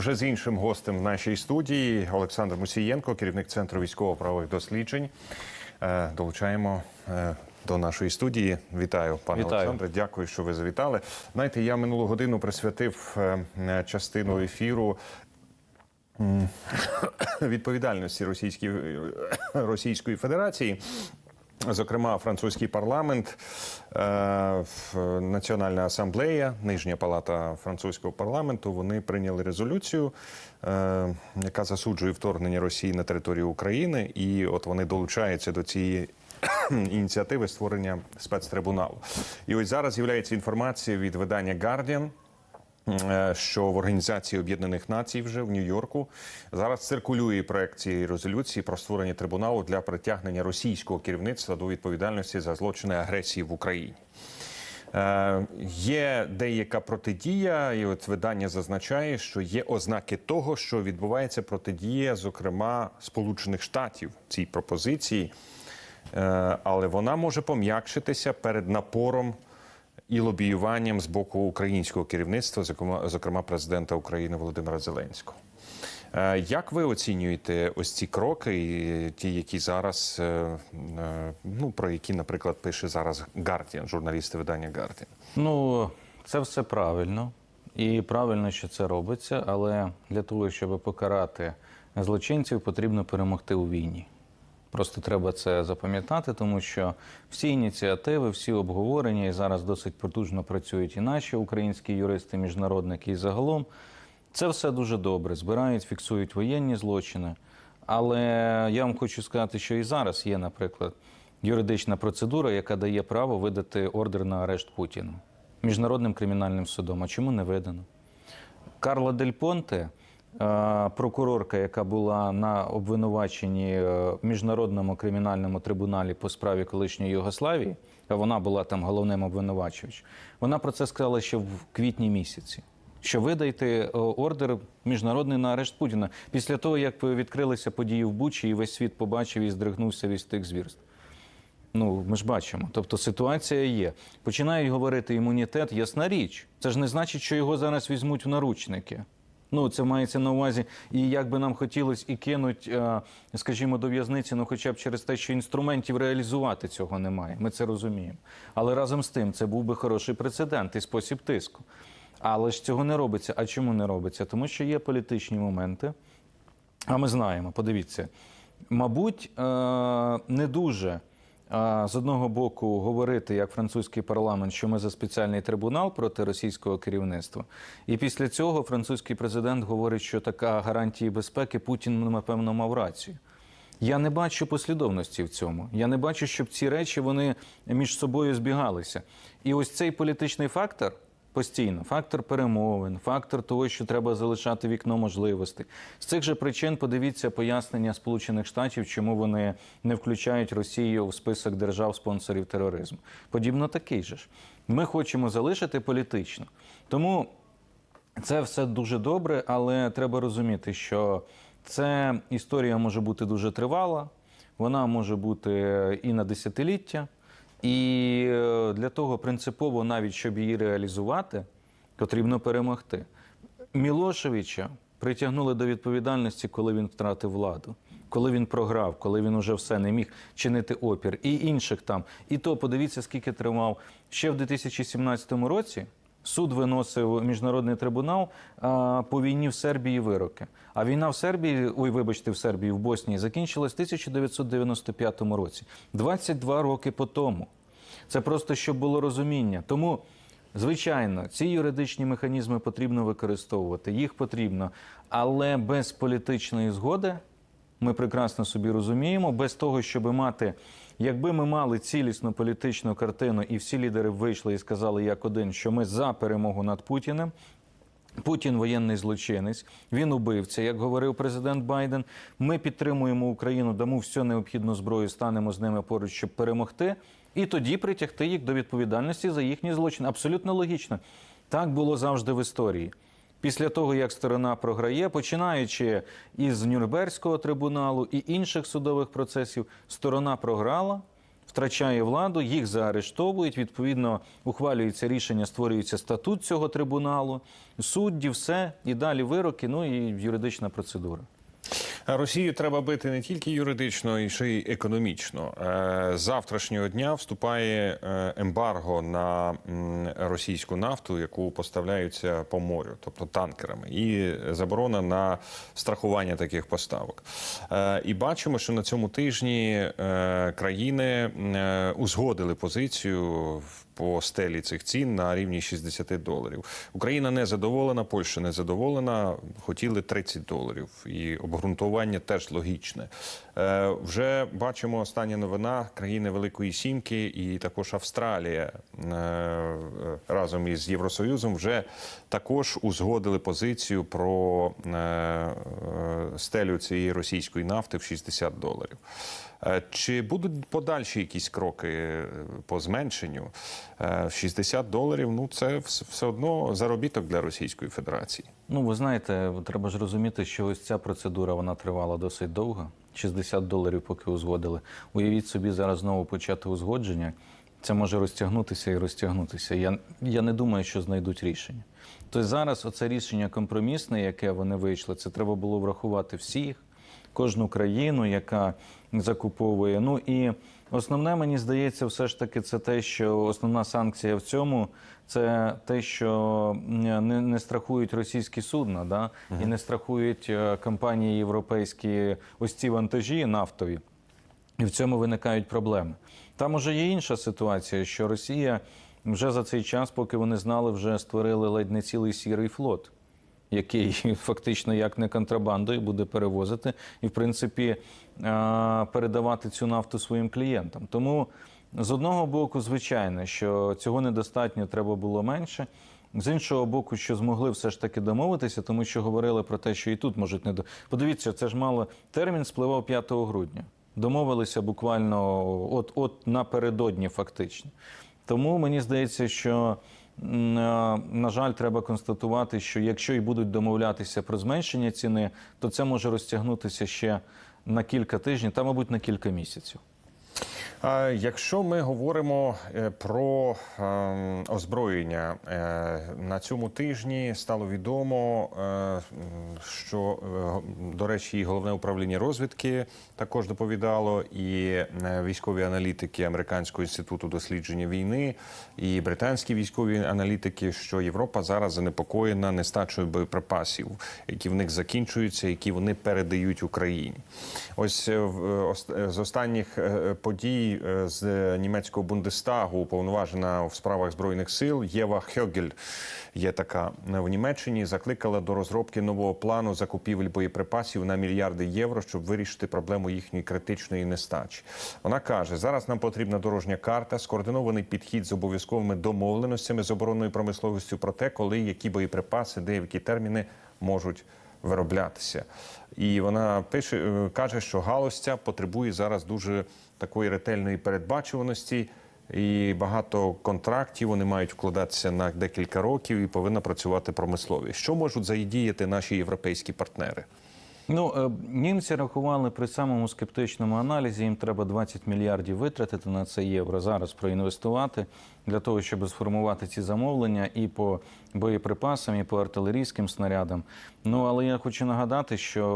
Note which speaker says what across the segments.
Speaker 1: вже з іншим гостем в нашій студії Олександр Мусієнко, керівник центру військово-правових досліджень. Е, Долучаємо е, до нашої студії. Вітаю, пане
Speaker 2: Вітаю.
Speaker 1: Олександре. Дякую, що ви завітали. Знаєте, я минулу годину присвятив е, частину ефіру відповідальності Російської, Російської Федерації. Зокрема, французький парламент, е, Національна асамблея, нижня палата французького парламенту. Вони прийняли резолюцію, е, яка засуджує вторгнення Росії на територію України, і от вони долучаються до цієї ініціативи створення спецтрибуналу. І ось зараз з'являється інформація від видання Guardian, що в Організації Об'єднаних Націй вже в Нью-Йорку зараз циркулює проект цієї резолюції про створення трибуналу для притягнення російського керівництва до відповідальності за злочини агресії в Україні. Е, є деяка протидія, і от видання зазначає, що є ознаки того, що відбувається протидія, зокрема Сполучених Штатів цій пропозиції, Е, але вона може пом'якшитися перед напором і лобіюванням з боку українського керівництва, зокрема, президента України Володимира Зеленського. Е, Як ви оцінюєте ось ці кроки, ті, які зараз е, е, ну про які, наприклад, пише зараз Guardian, журналісти видання Guardian?
Speaker 2: Ну, це все правильно. І правильно, що це робиться, але для того, щоб покарати злочинців, потрібно перемогти у війні. Просто треба це запам'ятати, тому що всі ініціативи, всі обговорення і зараз досить потужно працюють і наші українські юристи, міжнародники, і загалом це все дуже добре. Збирають, фіксують воєнні злочини. Але я вам хочу сказати, що і зараз є, наприклад, юридична процедура, яка дає право видати ордер на арешт Путіну міжнародним кримінальним судом. А чому не видано? Карла Дель Понте, прокурорка, яка була на обвинуваченні е, в міжнародному кримінальному трибуналі по справі колишньої Югославії, вона була там головним обвинувачувачем, вона про це сказала ще в квітні місяці. Що видайте е, ордер міжнародний на арешт Путіна після того, як відкрилися події в Бучі, і весь світ побачив і здригнувся від тих звірств. Ну, ми ж бачимо. Тобто ситуація є. Починають говорити імунітет, ясна річ. Це ж не значить, що його зараз візьмуть в наручники. Ну, це мається на увазі, і як би нам хотілося і кинуть, е, скажімо, до в'язниці, ну хоча б через те, що інструментів реалізувати цього немає. Ми це розуміємо. Але разом з тим це був би хороший прецедент і спосіб тиску. Але ж цього не робиться. А чому не робиться? Тому що є політичні моменти. А ми знаємо, подивіться, мабуть, е, не дуже з одного боку говорити, як французький парламент, що ми за спеціальний трибунал проти російського керівництва. І після цього французький президент говорить, що така гарантія безпеки Путін, напевно, мав рацію. Я не бачу послідовності в цьому. Я не бачу, щоб ці речі вони між собою збігалися. І ось цей політичний фактор постійно, фактор перемовин, фактор того, що треба залишати вікно можливостей. З цих же причин подивіться пояснення Сполучених Штатів, чому вони не включають Росію в список держав-спонсорів тероризму. Подібно такий же ж. Ми хочемо залишити політично. Тому це все дуже добре, але треба розуміти, що це історія може бути дуже тривала, вона може бути і на десятиліття. І е, для того принципово, навіть щоб її реалізувати, потрібно перемогти. Мілошевича притягнули до відповідальності, коли він втратив владу, коли він програв, коли він уже все не міг чинити опір, і інших там. І то подивіться, скільки тримав ще в 2017 році. Суд виносив міжнародний трибунал по війні в Сербії вироки. А війна в Сербії, ой, вибачте, в Сербії, в Боснії закінчилась в 1995 році, 22 роки по тому. Це просто щоб було розуміння. Тому, звичайно, ці юридичні механізми потрібно використовувати, їх потрібно, але без політичної згоди. Ми прекрасно собі розуміємо, без того, щоб мати, якби ми мали цілісну політичну картину, і всі лідери вийшли і сказали як один, що ми за перемогу над Путіним. Путін воєнний злочинець, він убивця. Як говорив президент Байден, ми підтримуємо Україну, дамо всю необхідну зброю, станемо з ними поруч, щоб перемогти, і тоді притягти їх до відповідальності за їхні злочини. Абсолютно логічно. Так було завжди в історії. Після того, як сторона програє, починаючи із Нюрнберзького трибуналу і інших судових процесів, сторона програла, втрачає владу, їх заарештовують. Відповідно, ухвалюється рішення, створюється статут цього трибуналу, судді, все і далі вироки. Ну і юридична процедура.
Speaker 1: Росію треба бити не тільки юридично, і ще й економічно. Е, З завтрашнього дня вступає е, ембарго на російську нафту, яку поставляються по морю, тобто танкерами, і заборона на страхування таких поставок. Е, І бачимо, що на цьому тижні країни узгодили позицію в- по стелі цих цін на рівні 60 доларів. Україна не задоволена, Польща не задоволена. Хотіли 30 доларів. І обґрунтування теж логічне. Е, вже бачимо остання новина країни Великої Сімки і також Австралія е, разом із Євросоюзом вже також узгодили позицію про е, е, стелю цієї російської нафти в 60 доларів. Е, Чи будуть подальші якісь кроки е, по зменшенню? Е, 60 доларів ну це все одно заробіток для Російської Федерації.
Speaker 2: Ну, ви знаєте, треба ж розуміти, що ось ця процедура вона тривала досить довго. 60 доларів, поки узгодили. Уявіть собі, зараз знову почати узгодження. Це може розтягнутися і розтягнутися. Я, я не думаю, що знайдуть рішення. Тобто зараз оце рішення компромісне, яке вони вийшли, це треба було врахувати всіх, кожну країну, яка закуповує. Ну і основне, мені здається, все ж таки, це те, що основна санкція в цьому це те, що не, не страхують російські судна, да? і не страхують е, компанії європейські ось ці вантажі нафтові. І в цьому виникають проблеми. Там уже є інша ситуація, що Росія вже за цей час, поки вони знали, вже створили ледь не цілий сірий флот, який фактично як не контрабандою буде перевозити і, в принципі, передавати цю нафту своїм клієнтам. Тому з одного боку, звичайно, що цього недостатньо треба було менше. З іншого боку, що змогли все ж таки домовитися, тому що говорили про те, що і тут можуть не до. Подивіться, це ж мало термін спливав 5 грудня. Домовилися буквально от, от напередодні, фактично. Тому мені здається, що е, на жаль, треба констатувати, що якщо і будуть домовлятися про зменшення ціни, то це може розтягнутися ще на кілька тижнів, та, мабуть, на кілька місяців.
Speaker 1: Якщо ми говоримо е, про ем, озброєння, е, на цьому тижні стало відомо, е, що до речі, і головне управління розвідки також доповідало, і військові аналітики Американського інституту дослідження війни, і британські військові аналітики, що Європа зараз занепокоєна нестачою боєприпасів, які в них закінчуються, які вони передають Україні. Ось з останніх подій е, з німецького Бундестагу уповноважена в справах збройних сил Єва Хьогель є така е, в Німеччині. Закликала до розробки нового плану закупівель боєприпасів на мільярди євро, щоб вирішити проблему їхньої критичної нестачі. Вона каже: зараз нам потрібна дорожня карта, скоординований підхід з обов'язковими домовленостями з оборонною промисловістю про те, коли які боєприпаси, де які терміни можуть вироблятися. І вона пише, е, каже, що галузь ця потребує зараз дуже такої ретельної передбачуваності. І багато контрактів вони мають вкладатися на декілька років і повинна працювати промисловість. Що можуть задіяти наші європейські партнери?
Speaker 2: Ну, е, німці рахували при самому скептичному аналізі, їм треба 20 мільярдів витратити на це євро зараз проінвестувати для того, щоб сформувати ці замовлення і по боєприпасам, і по артилерійським снарядам. Ну але я хочу нагадати, що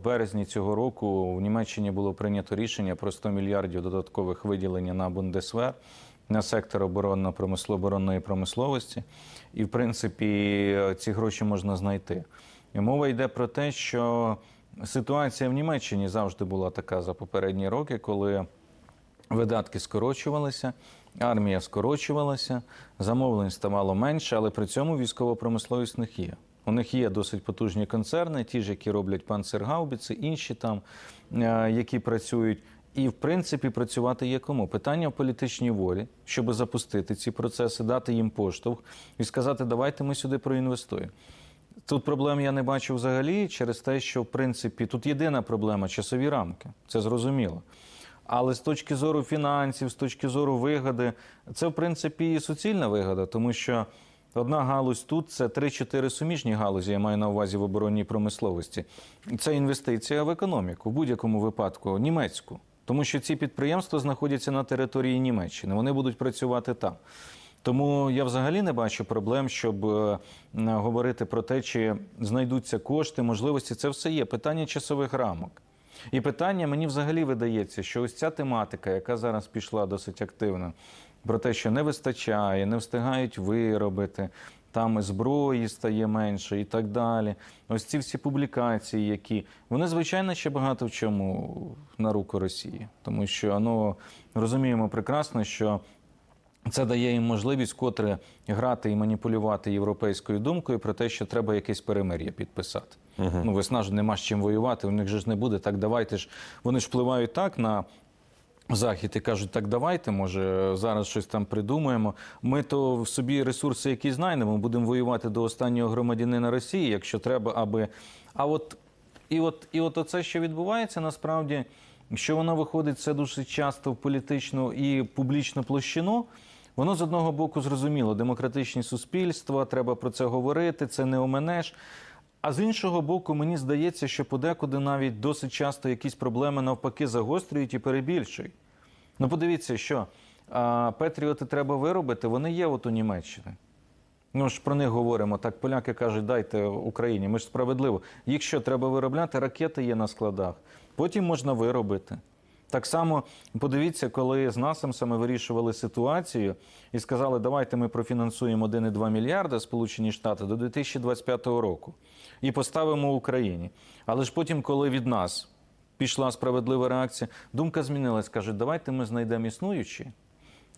Speaker 2: в березні цього року в Німеччині було прийнято рішення про 100 мільярдів додаткових виділення на Бундесвер. На сектор оборонно-промисло- оборонної промисловості, і в принципі ці гроші можна знайти. І мова йде про те, що ситуація в Німеччині завжди була така за попередні роки, коли видатки скорочувалися, армія скорочувалася, замовлень ставало менше, але при цьому військова промисловість них є. У них є досить потужні концерни, ті ж, які роблять панцергаубіці, інші там, е, які працюють. І в принципі працювати є кому. Питання в політичній волі, щоб запустити ці процеси, дати їм поштовх і сказати, давайте ми сюди проінвестуємо. Тут проблем я не бачу взагалі через те, що в принципі тут єдина проблема часові рамки. Це зрозуміло. Але з точки зору фінансів, з точки зору вигоди, це в принципі і суцільна вигода, тому що одна галузь тут це 3-4 суміжні галузі, я маю на увазі в оборонній промисловості. Це інвестиція в економіку, в будь-якому випадку німецьку. Тому що ці підприємства знаходяться на території Німеччини. Вони будуть працювати там. Тому я взагалі не бачу проблем, щоб е, говорити про те, чи знайдуться кошти, можливості. Це все є питання часових рамок. І питання мені взагалі видається, що ось ця тематика, яка зараз пішла досить активно, про те, що не вистачає, не встигають виробити, там і зброї стає менше і так далі. Ось ці всі публікації, які вони, звичайно, ще багато в чому на руку Росії, тому що ну, розуміємо прекрасно, що це дає їм можливість котре грати і маніпулювати європейською думкою про те, що треба якесь перемир'я підписати. Ну, весна ж нема з чим воювати, у них же ж не буде. Так давайте ж вони ж впливають так на. Захід і кажуть, так давайте, може, зараз щось там придумаємо. Ми то в собі ресурси, які знайдемо, будемо воювати до останнього громадянина Росії, якщо треба, аби. А от і от, і от оце, що відбувається, насправді, що воно виходить це дуже часто в політичну і публічну площину. Воно з одного боку зрозуміло, демократичні суспільства, треба про це говорити, це не оминеш. А з іншого боку, мені здається, що подекуди навіть досить часто якісь проблеми навпаки загострюють і перебільшують. Ну, подивіться, що а, Петріоти треба виробити, вони є от у Німеччині. Ну ж про них говоримо. Так поляки кажуть, дайте Україні. Ми ж справедливо. Їх що треба виробляти? Ракети є на складах. Потім можна виробити. Так само подивіться, коли з насамсами вирішували ситуацію і сказали, давайте ми профінансуємо 1,2 мільярда Сполучені Штати до 2025 року і поставимо Україні. Але ж потім, коли від нас пішла справедлива реакція, думка змінилась. Кажуть, давайте ми знайдемо існуючі.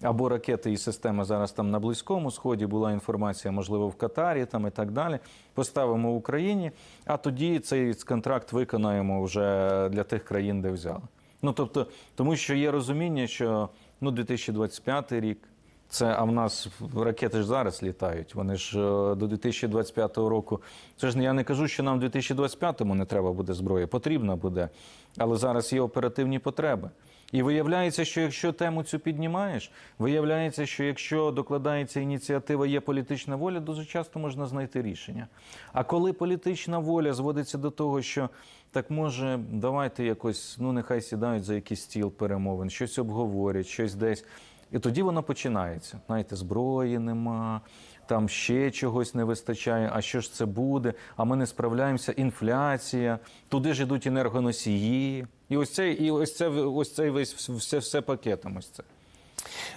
Speaker 2: Або ракети і системи зараз там на Близькому Сході була інформація, можливо, в Катарі там і так далі. Поставимо в Україні, а тоді цей контракт виконаємо вже для тих країн, де взяли. Ну тобто, тому що є розуміння, що ну 2025 рік. Це а в нас ракети ж зараз літають. Вони ж е, до 2025 року. Це ж я не кажу, що нам в 2025-му не треба буде зброї, потрібна буде. Але зараз є оперативні потреби. І виявляється, що якщо тему цю піднімаєш, виявляється, що якщо докладається ініціатива, є політична воля, дуже часто можна знайти рішення. А коли політична воля зводиться до того, що так може, давайте якось, ну нехай сідають за якийсь стіл перемовин, щось обговорять, щось десь. І тоді воно починається. Знаєте, зброї нема, там ще чогось не вистачає. А що ж це буде? А ми не справляємося. Інфляція, туди ж ідуть енергоносії. І ось цей, і ось це, ось цей весь все, все пакетом. Ось це.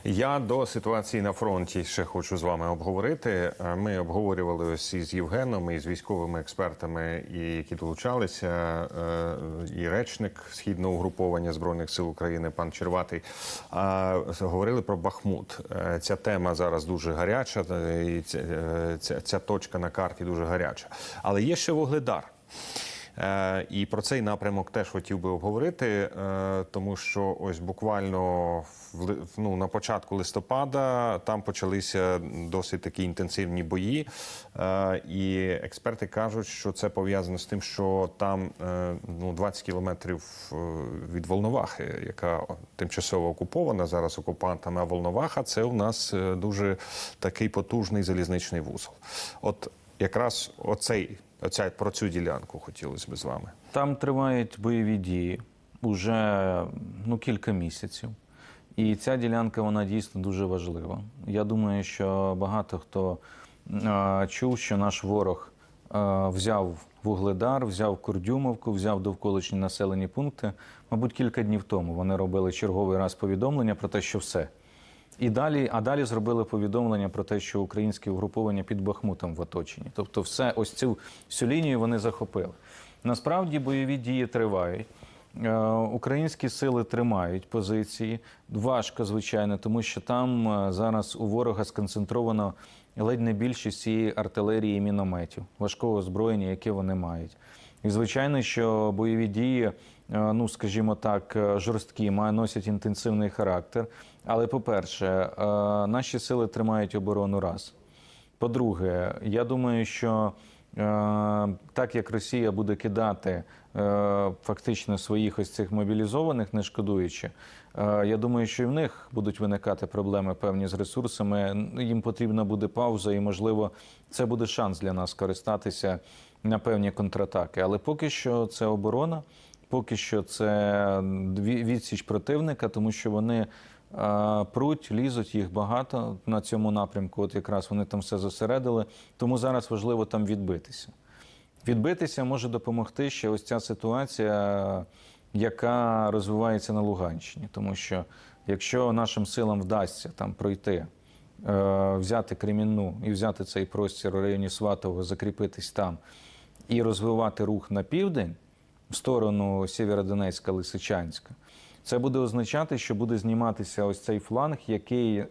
Speaker 1: Я до ситуації на фронті ще хочу з вами обговорити. Е, Ми обговорювали ось із Євгеном, і з військовими експертами, які долучалися, е, і речник східного угруповання збройних сил України, пан Черватий. а, Говорили про Бахмут. Е, Ця тема зараз дуже гаряча, і ця, ця, ця точка на карті дуже гаряча. Але є ще Вугледар. Е, І про цей напрямок теж хотів би обговорити, е, тому що ось буквально ну, на початку листопада там почалися досить такі інтенсивні бої. Е, І експерти кажуть, що це пов'язано з тим, що там ну, 20 кілометрів від Волновахи, яка тимчасово окупована зараз окупантами, а Волноваха це у нас дуже такий потужний залізничний вузол. От якраз оцей, оця, про цю ділянку хотілося б з вами.
Speaker 2: Там тривають бойові дії уже ну, кілька місяців. І ця ділянка вона дійсно дуже важлива. Я думаю, що багато хто е, чув, що наш ворог е, взяв Вугледар, взяв Курдюмовку, взяв довколишні населені пункти. Мабуть, кілька днів тому вони робили черговий раз повідомлення про те, що все. І далі, а далі зробили повідомлення про те, що українське угруповання під Бахмутом в оточенні. Тобто, все ось цю всю лінію вони захопили. Насправді бойові дії тривають. Е, Українські сили тримають позиції. Важко, звичайно, тому що там е, зараз у ворога сконцентровано ледь не більшість цієї артилерії і мінометів, важкого озброєння, яке вони мають. І звичайно, що бойові дії, е, ну скажімо так, жорсткі, носять інтенсивний характер. Але, по-перше, е, наші сили тримають оборону раз. По-друге, я думаю, що е, так як Росія буде кидати е, фактично своїх ось цих мобілізованих, не шкодуючи, я думаю, що і в них будуть виникати проблеми певні з ресурсами. Їм потрібна буде пауза, і можливо, це буде шанс для нас користатися на певні контратаки. Але поки що це оборона. поки що це відсіч противника, тому що вони пруть, лізуть їх багато на цьому напрямку. От якраз вони там все зосередили. Тому зараз важливо там відбитися. Відбитися може допомогти ще ось ця ситуація, яка розвивається на Луганщині. Тому що якщо нашим силам вдасться там пройти, е, взяти Кремінну і взяти цей простір у районі Сватового, закріпитись там і розвивати рух на південь в сторону Сєвєродонецька, Лисичанська, це буде означати, що буде зніматися ось цей фланг, який е,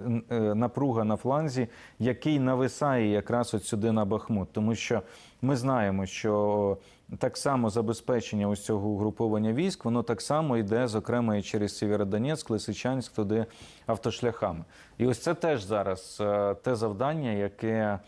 Speaker 2: напруга на фланзі, який нависає якраз от сюди на Бахмут. Тому що ми знаємо, що так само забезпечення ось цього угруповання військ, воно так само йде, зокрема, і через Сєвєродонецьк, Лисичанськ, туди автошляхами. І ось це теж зараз е, те завдання, яке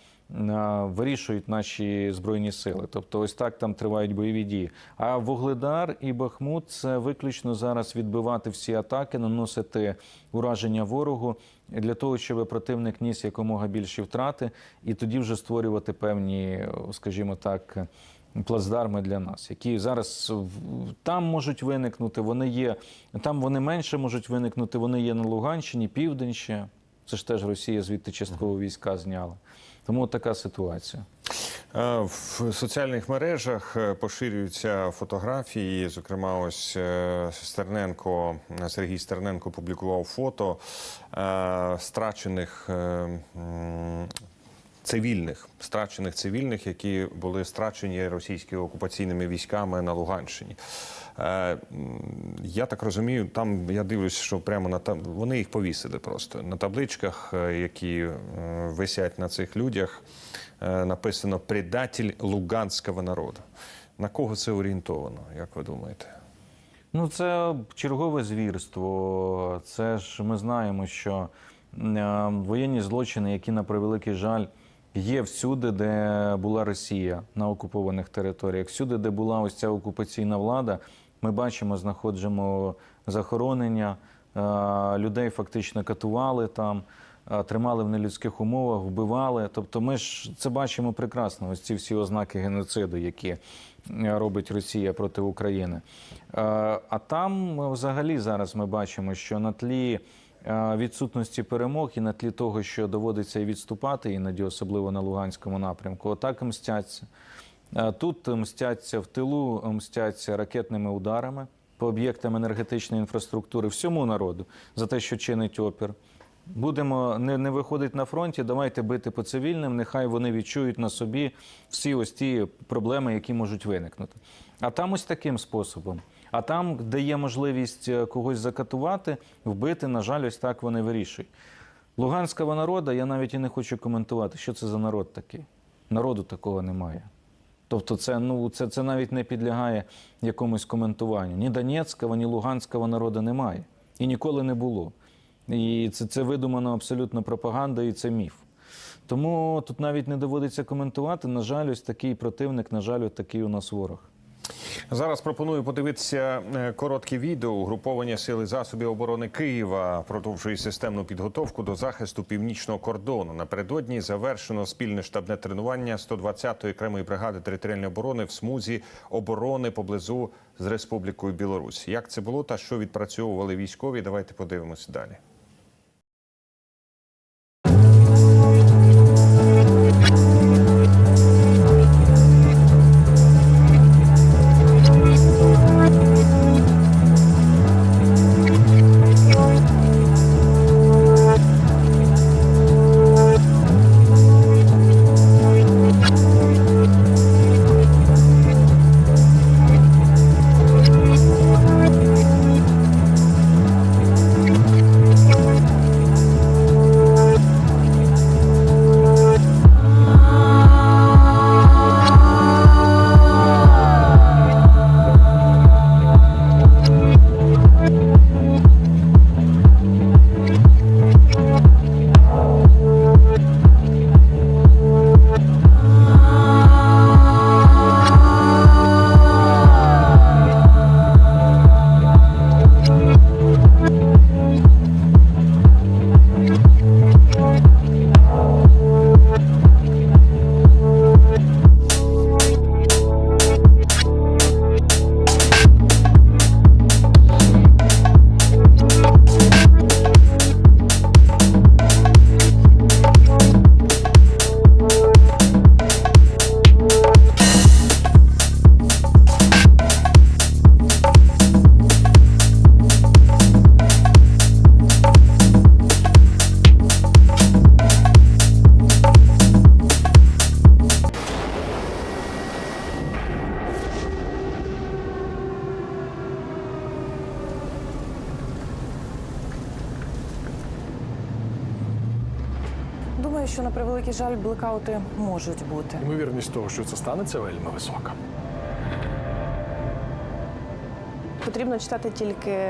Speaker 2: вирішують наші збройні сили. Тобто, ось так там тривають бойові дії. А Вугледар і Бахмут це виключно зараз відбивати всі атаки, наносити ураження ворогу для того, щоб противник ніс якомога більші втрати, і тоді вже створювати певні, скажімо так. Плацдарми для нас, які зараз там можуть виникнути. Вони є там. Вони менше можуть виникнути. Вони є на Луганщині, південь ще. Це ж теж Росія звідти частково війська зняла. Тому така ситуація.
Speaker 1: Е, В соціальних мережах е, поширюються фотографії. Зокрема, ось е, Стерненко Сергій Стерненко публікував фото страчених цивільних, страчених цивільних, які були страчені російськими окупаційними військами на Луганщині. Е, Я так розумію, там я дивлюсь, що прямо на там вони їх повісили просто на табличках, е, які е, висять на цих людях. Написано «Предатель луганського народу. На кого це орієнтовано, як ви думаєте?
Speaker 2: Ну, це чергове звірство. Це ж ми знаємо, що воєнні злочини, які на превеликий жаль є всюди, де була Росія на окупованих територіях, всюди, де була ось ця окупаційна влада, ми бачимо, знаходимо захоронення, е, людей фактично катували там. е, Тримали в нелюдських умовах, вбивали. Тобто, ми ж це бачимо прекрасно. Ось ці всі ознаки геноциду, які е, робить Росія проти України. А там взагалі зараз ми бачимо, що на тлі відсутності перемог і на тлі того, що доводиться і відступати, іноді особливо на Луганському напрямку, отак мстяться. Е, Тут мстяться в тилу, мстяться ракетними ударами по об'єктам енергетичної інфраструктури всьому народу за те, що чинить опір. Будемо не, не виходить на фронті, давайте бити по цивільним, нехай вони відчують на собі всі ось ті проблеми, які можуть виникнути. А там ось таким способом. А там, де є можливість е, когось закатувати, вбити, на жаль, ось так вони вирішують. Луганського народу я навіть і не хочу коментувати, що це за народ такий. Народу такого немає. Тобто, це, ну, це, це навіть не підлягає якомусь коментуванню. Ні Донецького, ні Луганського народу немає. І ніколи не було. І це, це видумана абсолютно пропаганда, і це міф. Тому тут навіть не доводиться коментувати. На жаль, ось такий противник, на жаль, ось такий у нас ворог.
Speaker 1: Зараз пропоную подивитися е, коротке відео. Угруповання сили засобів оборони Києва продовжує системну підготовку до захисту північного кордону. Напередодні завершено спільне штабне тренування 120-ї окремої бригади територіальної оборони в смузі оборони поблизу з Республікою Білорусь. Як це було та що відпрацьовували військові? Давайте подивимося далі.
Speaker 3: Превеликий жаль блекаути можуть бути.
Speaker 4: Ймовірність того, що це станеться, вельми висока.
Speaker 3: Потрібно читати тільки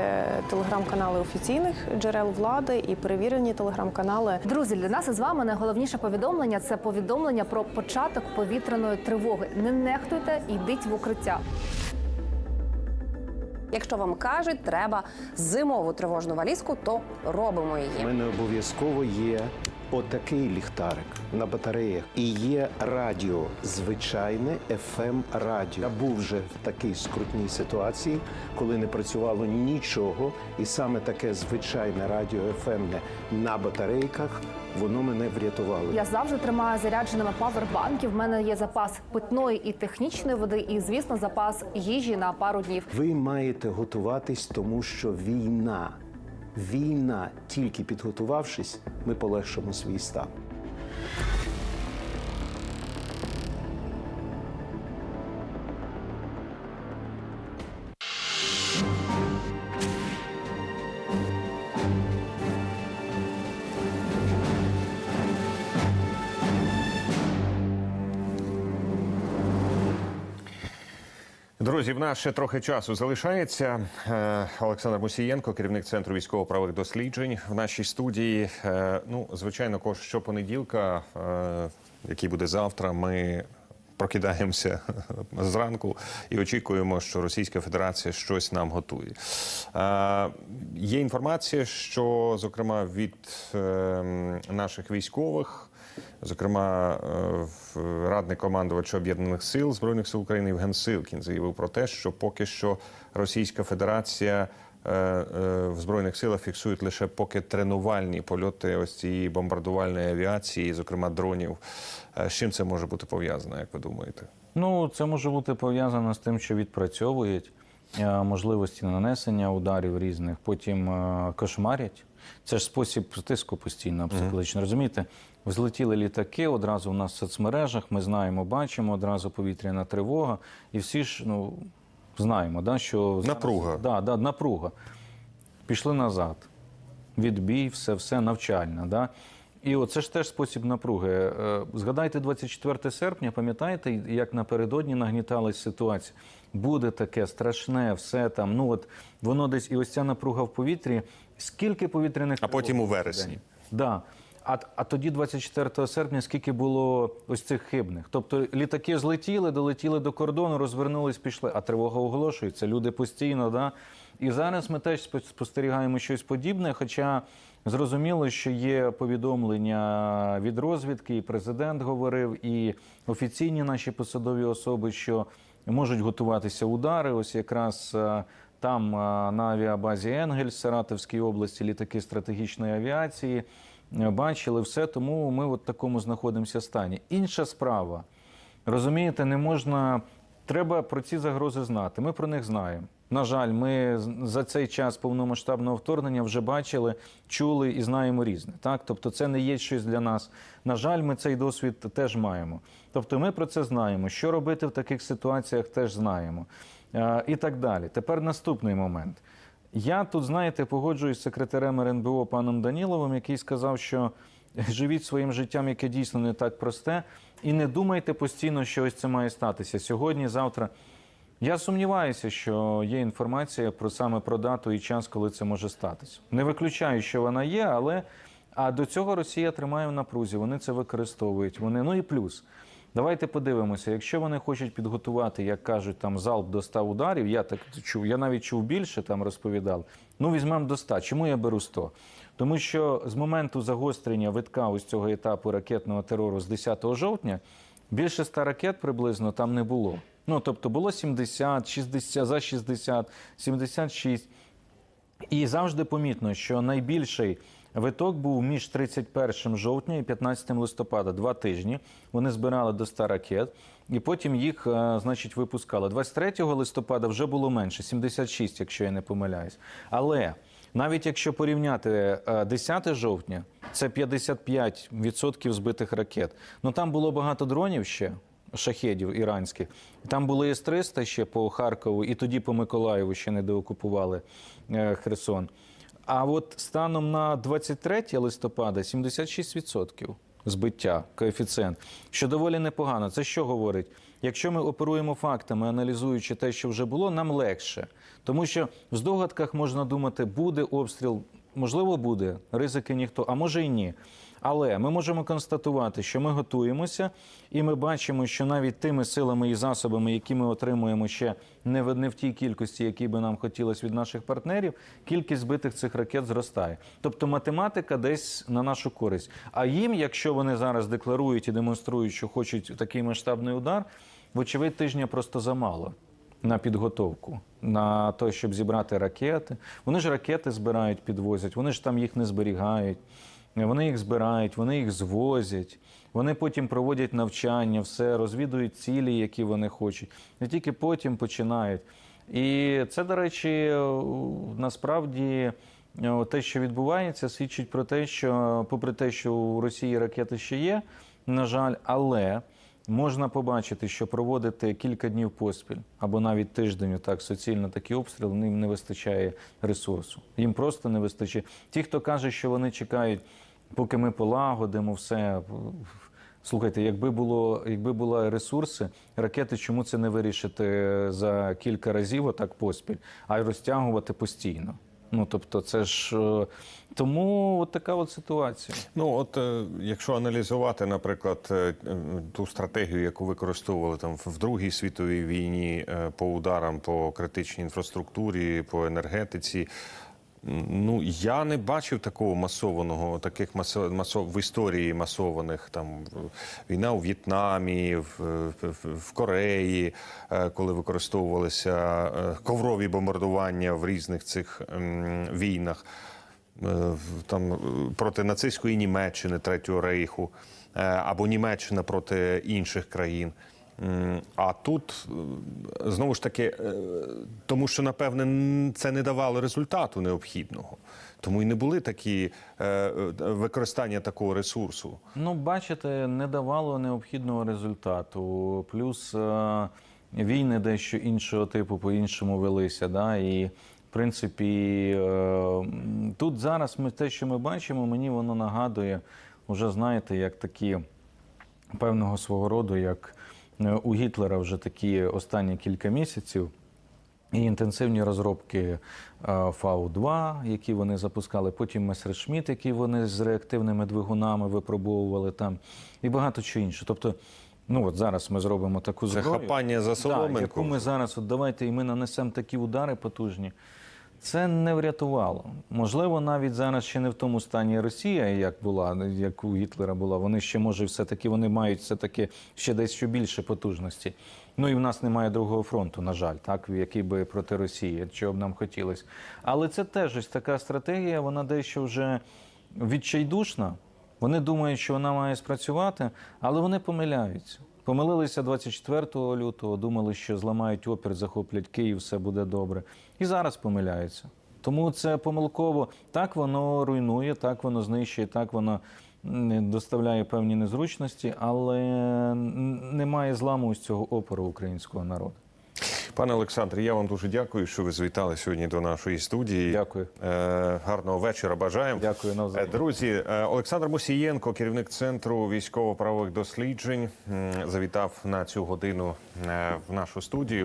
Speaker 3: телеграм-канали офіційних джерел влади і перевірені телеграм-канали.
Speaker 5: Друзі, для нас із вами найголовніше повідомлення це повідомлення про початок повітряної тривоги. Не нехтуйте, йдіть в укриття.
Speaker 6: Якщо вам кажуть, треба зимову тривожну валізку, то робимо
Speaker 7: У
Speaker 6: її.
Speaker 7: мене обов'язково є отакий ліхтарик на батареях. І є радіо, звичайне fm радіо. Я був вже в такій скрутній ситуації, коли не працювало нічого, і саме таке звичайне радіо FM на батарейках, воно мене врятувало.
Speaker 5: Я завжди тримаю зарядженими павербанки. В мене є запас питної і технічної води, і звісно, запас їжі на пару днів.
Speaker 7: Ви маєте готуватись, тому що війна. Війна, тільки підготувавшись, ми полегшимо свій стан.
Speaker 1: Друзі, в нас ще трохи часу залишається. Е, Олександр Мусієнко, керівник центру військово-правих досліджень в нашій студії. Е, Ну, звичайно, кож щопонеділка, е, який буде завтра, ми прокидаємося зранку і очікуємо, що Російська Федерація щось нам готує. Є інформація, що, зокрема, від е, наших військових. Зокрема, е, радник командувача об'єднаних сил збройних сил України Євген Силкін заявив про те, що поки що Російська Федерація е, е, в збройних силах фіксують лише поки тренувальні польоти ось цієї бомбардувальної авіації, зокрема дронів. З чим це може бути пов'язано, як ви думаєте?
Speaker 2: Ну, це може бути пов'язано з тим, що відпрацьовують можливості нанесення ударів різних, потім кошмарять. Це ж спосіб тиску постійно психологічно. Розумієте, взлетіли літаки, одразу в нас в соцмережах, ми знаємо, бачимо, одразу повітряна тривога, і всі ж ну, знаємо, да, що зараз-
Speaker 1: Напруга.
Speaker 2: Да, да, напруга. Пішли назад. Відбій, все, все навчальна. Да? І оце ж теж спосіб напруги. Е, Згадайте 24 серпня, пам'ятаєте, як напередодні нагніталась ситуація? Буде таке страшне, все там. Ну от воно десь і ось ця напруга в повітрі. Скільки повітряних
Speaker 1: А потім у вересні.
Speaker 2: Да. А, а тоді, 24 серпня, скільки було ось цих хибних? Тобто літаки злетіли, долетіли до кордону, розвернулись, пішли, а тривога оголошується. Люди постійно, да. І зараз ми теж спостерігаємо щось подібне. Хоча зрозуміло, що є повідомлення від розвідки, і президент говорив, і офіційні наші посадові особи, що можуть готуватися удари. Ось якраз. е, Там е, на авіабазі Енгельс Саратовській області літаки стратегічної авіації бачили все, тому ми в такому знаходимося стані. Інша справа, розумієте, не можна. Треба про ці загрози знати. Ми про них знаємо. На жаль, ми за цей час повномасштабного вторгнення вже бачили, чули і знаємо різне. Так, тобто, це не є щось для нас. На жаль, ми цей досвід теж маємо. Тобто, ми про це знаємо. Що робити в таких ситуаціях, теж знаємо. Е, І так далі. Тепер наступний момент. Я тут, знаєте, погоджуюсь з секретарем РНБО паном Даніловим, який сказав, що живіть своїм життям, яке дійсно не так просте, і не думайте постійно, що ось це має статися сьогодні, завтра. Я сумніваюся, що є інформація про саме про дату і час, коли це може статися. Не виключаю, що вона є, але а до цього Росія тримає в напрузі. Вони це використовують. Вони ну і плюс. Давайте подивимося, якщо вони хочуть підготувати, як кажуть, там залп до 100 ударів, я так чув, я навіть чув більше, там розповідав. Ну, візьмемо до 100. Чому я беру 100? Тому що з моменту загострення витка ось цього етапу ракетного терору з 10 жовтня більше 100 ракет приблизно там не було. Ну, тобто було 70, 60, за 60, 76. І завжди помітно, що найбільший виток був між 31 жовтня і 15 листопада, два тижні. Вони збирали до 100 ракет, і потім їх, е, значить, випускали. 23 листопада вже було менше, 76, якщо я не помиляюсь. Але навіть якщо порівняти е, 10 жовтня, це 55% збитих ракет. Ну там було багато дронів ще. Шахедів іранських. Там були С-300 ще по Харкову, і тоді по Миколаєву ще не доокупували е, Херсон. А от станом на 23 листопада 76%. збиття, коефіцієнт, що доволі непогано. Це що говорить? Якщо ми оперуємо фактами, аналізуючи те, що вже було, нам легше. Тому що в здогадках можна думати, буде обстріл, можливо, буде, ризики ніхто, а може і ні. Але ми можемо констатувати, що ми готуємося, і ми бачимо, що навіть тими силами і засобами, які ми отримуємо ще не в, не в тій кількості, які би нам хотілося від наших партнерів, кількість збитих цих ракет зростає. Тобто математика десь на нашу користь. А їм, якщо вони зараз декларують і демонструють, що хочуть такий масштабний удар, вочевидь, тижня просто замало на підготовку, на те, щоб зібрати ракети. Вони ж ракети збирають, підвозять, вони ж там їх не зберігають. Вони їх збирають, вони їх звозять, вони потім проводять навчання, все розвідують цілі, які вони хочуть, і тільки потім починають. І це, до речі, насправді е, те, що відбувається, свідчить про те, що, попри те, що у Росії ракети ще є, на жаль, але можна побачити, що проводити кілька днів поспіль або навіть тиждень так суцільно такий обстріл, їм не вистачає ресурсу. Їм просто не вистачає. Ті, хто каже, що вони чекають, поки ми полагодимо все. Слухайте, якби було, якби були ресурси, ракети, чому це не вирішити за кілька разів, отак поспіль, а й розтягувати постійно. Ну тобто, це ж е, тому от така от ситуація.
Speaker 1: Ну, от е, якщо аналізувати, наприклад, е, ту стратегію, яку використовували там в Другій світовій війні по ударам по критичній інфраструктурі, по енергетиці. Ну, я не бачив такого масованого, таких масо, масо, в історії масованих там війна у В'єтнамі, в, в, в Кореї, е, коли використовувалися е, коврові бомбардування в різних цих війнах е, там проти нацистської Німеччини Третього рейху або Німеччина проти інших країн. А тут е, знову ж таки, е, тому що напевне це не давало результату необхідного, тому і не були такі е, використання такого ресурсу.
Speaker 2: Ну, бачите, не давало необхідного результату. Плюс війни дещо іншого типу по-іншому велися. Да? І, в принципі, тут зараз ми те, що ми бачимо, мені воно нагадує, вже знаєте, як такі певного свого роду, як у Гітлера вже такі останні кілька місяців. І інтенсивні розробки е, Фау-2, які вони запускали, потім Месершміт, які вони з реактивними двигунами випробовували там, і багато чого інше. Тобто, ну от зараз ми зробимо таку
Speaker 1: Це хапання за
Speaker 2: Да, яку ми зараз, от давайте і ми нанесемо такі удари потужні. Це не врятувало. Можливо, навіть зараз ще не в тому стані Росія, як була, як у Гітлера була. Вони ще може все-таки вони мають все-таки ще десь що більше потужності. Ну і в нас немає другого фронту, на жаль, так який би проти Росії, чого б нам хотілося. Але це теж ось така стратегія, вона дещо вже відчайдушна. Вони думають, що вона має спрацювати, але вони помиляються. Помилилися 24 лютого, думали, що зламають опір, захоплять Київ, все буде добре. І зараз помиляються. Тому це помилково. Так воно руйнує, так воно знищує, так воно доставляє певні незручності, але немає зламу з цього опору українського народу.
Speaker 1: Пане Олександре, я вам дуже дякую, що ви звітали сьогодні до нашої студії.
Speaker 2: Дякую.
Speaker 1: Е, гарного вечора. Бажаємо.
Speaker 2: Дякую навзаєм.
Speaker 1: Е, Друзі, е, Олександр Мусієнко, керівник центру військово-правових досліджень, завітав на цю годину в нашу студію.